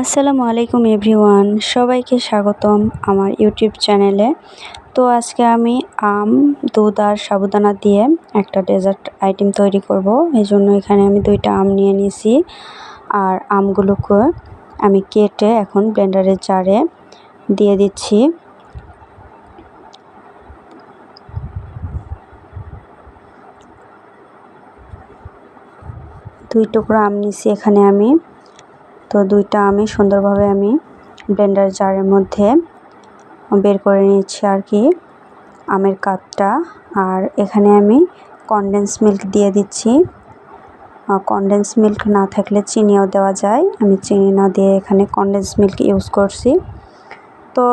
আসসালামু আলাইকুম এভরিওয়ান, সবাইকে স্বাগতম আমার ইউটিউব চ্যানেলে। তো আজকে আমি আম, দুধ আর সাবুদানা দিয়ে একটা ডেজার্ট আইটেম তৈরি করব। এই জন্য এখানে আমি দুইটা আম নিয়ে নিয়েছি আর আমগুলোকে আমি কেটে এখন ব্লেন্ডারের জারে দিয়ে দিচ্ছি। দুই টুকরো আম নিছি এখানে আমি। তো দুইটা আমি সুন্দরভাবে আমি ব্লেন্ডার জারের মধ্যে বের করে নিয়েছি আর কি, আমের কাপটা। আর এখানে আমি কনডেন্স মিল্ক দিয়ে দিচ্ছি। কনডেন্স মিল্ক না থাকলে চিনিও দেওয়া যায়। আমি চিনি না দিয়ে এখানে কনডেন্স মিল্ক ইউজ করছি। তো,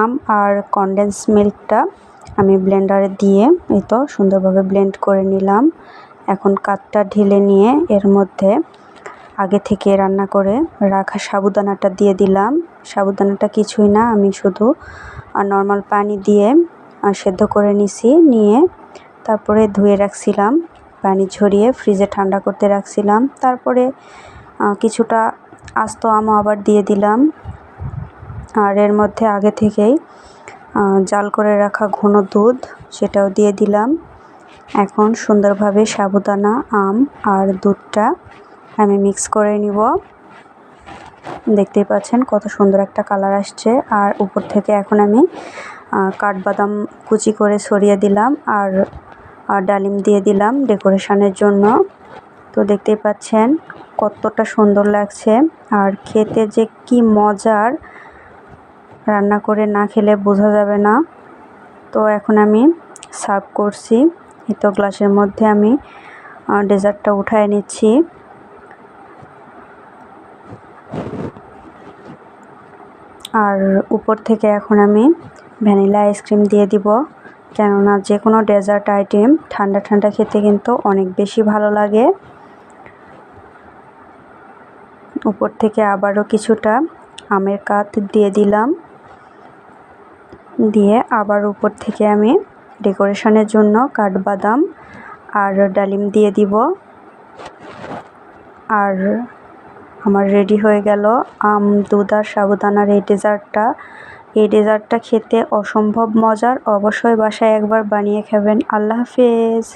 আম আর কনডেন্স মিল্কটা আমি ব্লেন্ডারে দিয়ে এই তো সুন্দরভাবে ব্লেন্ড করে নিলাম। এখন কাতটা ঢেলে নিয়ে এর মধ্যে আগে থেকে রান্না করে রাখা সাবুদানাটা দিয়ে দিলাম। সাবুদানাটা কিছুই না, আমি শুধু নর্মাল পানি দিয়ে সেদ্ধ করে নিছি, নিয়ে তারপরে ধুয়ে রাখছিলাম, পানি ঝরিয়ে ফ্রিজে ঠান্ডা করতে রাখছিলাম। তারপরে কিছুটা আস্ত আমও আবার দিয়ে দিলাম। আর এর মধ্যে আগে থেকেই জাল করে রাখা ঘন দুধ সেটাও দিয়ে দিলাম। এখন সুন্দরভাবে সাবুদানা, আম আর দুধটা আমি মিক্স করে নিব। দেখতেই পাচ্ছেন কত সুন্দর একটা কালার আসছে। আর উপর থেকে এখন আমি কাঠবাদাম কুচি করে সরিয়ে দিলাম আর ডালিম দিয়ে দিলাম ডেকোরেশনের জন্য। তো দেখতেই পাচ্ছেন কতটা সুন্দর লাগছে। আর খেতে যে কি মজার, রান্না করে না খেলে বোঝা যাবে না। তো এখন আমি সার্ভ করছি। তো গ্লাসের মধ্যে আমি ডেজার্টটা উঠায় নিচ্ছি। আর উপর থেকে এখন আমি ভ্যানিলা আইসক্রিম দিয়ে দিব, কেননা যে কোনো ডেজার্ট আইটেম ঠান্ডা ঠান্ডা খেতে কিন্তু অনেক বেশি ভালো লাগে। উপর থেকে আবারও কিছুটা আমের কাত দিয়ে দিলাম। দিয়ে আবার উপর থেকে আমি ডেকোরেশনের জন্য কাঠবাদাম আর ডালিম দিয়ে দিব। আর আমার রেডি হয়ে গেল। আম, দুধ আর সাবুদানার এই ডেজার্টটা। এই ডেজার্টটা খেতে অসম্ভব মজার। অবশ্যই বাসায় একবার বানিয়ে খাবেন। আল্লাহ হাফেজ।